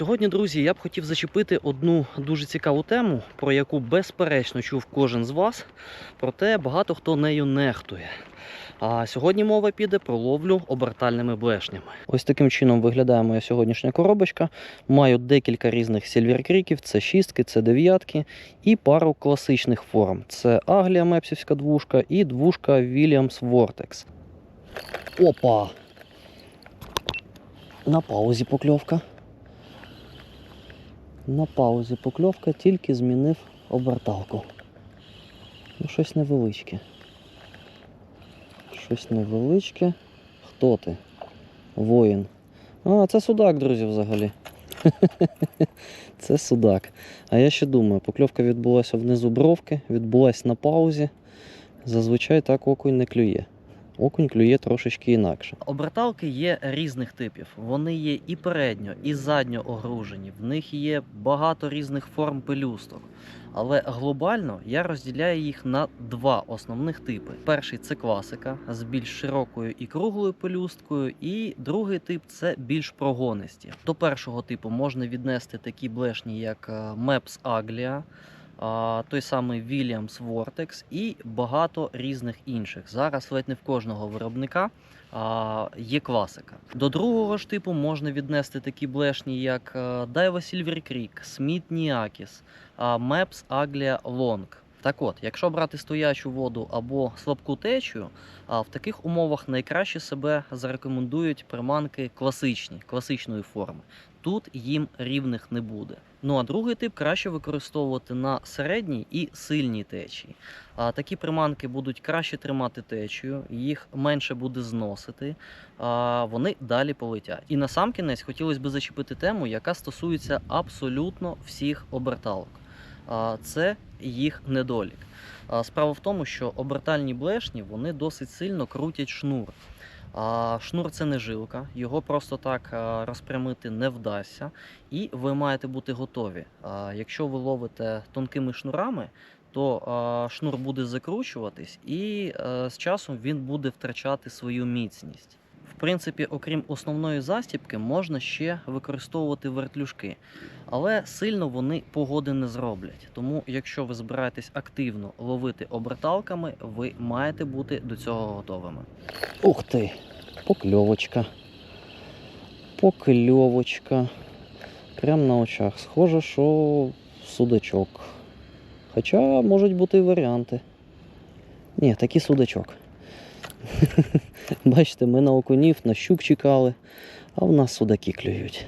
Сьогодні, друзі, я б хотів зачепити одну дуже цікаву тему, про яку безперечно чув кожен з вас, проте багато хто нею нехтує. А сьогодні мова піде про ловлю обертальними блешнями. Ось таким чином виглядає моя сьогоднішня коробочка. Маю декілька різних сільверкріків, це шістки, це дев'ятки і пару класичних форм. Це Аглія Мепсівська двушка і двушка Williams Vortex. Опа! На паузі покльовка. На паузі покльовка, тільки змінив оберталку. Ну, щось невеличке. Щось невеличке. Хто ти? Воїн. А, це судак, друзі, взагалі. Це судак. А я ще думаю, покльовка відбулася внизу бровки, відбулася на паузі. Зазвичай так окунь не клює. Окунь клює трошечки інакше. Оберталки є різних типів. Вони є і передньо, і задньо огружені. В них є багато різних форм пелюсток. Але глобально я розділяю їх на два основних типи: перший це класика з більш широкою і круглою пелюсткою, і другий тип це більш прогонисті. До першого типу можна віднести такі блешні, як е, Maps Aglia, а, той самий Williams Vortex і багато різних інших. Зараз ледь не в кожного виробника є класика. До другого ж типу можна віднести такі блешні, як е, Daiwa Silver Creek, Smith Niakis, Maps Aglia Long. Так от, якщо брати стоячу воду або слабку течію, в таких умовах найкраще себе зарекомендують приманки класичні, класичної форми. Тут їм рівних не буде. Ну а другий тип краще використовувати на середній і сильній течії. А такі приманки будуть краще тримати течію, їх менше буде зносити, а вони далі полетять. І на сам кінець хотілося б зачепити тему, яка стосується абсолютно всіх оберталок. Це їх недолік. Справа в тому, що обертальні блешні вони досить сильно крутять шнур. Шнур це не жилка, його просто так розпрямити не вдасться, і ви маєте бути готові. Якщо ви ловите тонкими шнурами, то шнур буде закручуватись, і е, з часом він буде втрачати свою міцність. В принципі, окрім основної застібки, можна ще використовувати вертлюжки, але сильно вони погоди не зроблять. Тому, якщо ви збираєтесь активно ловити оберталками, ви маєте бути до цього готовими. Ух ти! Покльовочка. Покльовочка. Прямо на очах. Схоже, що судачок. Хоча можуть бути і варіанти. Ні, такий судачок. Бачите, ми на окунів, на щук чекали, а в нас судаки клюють.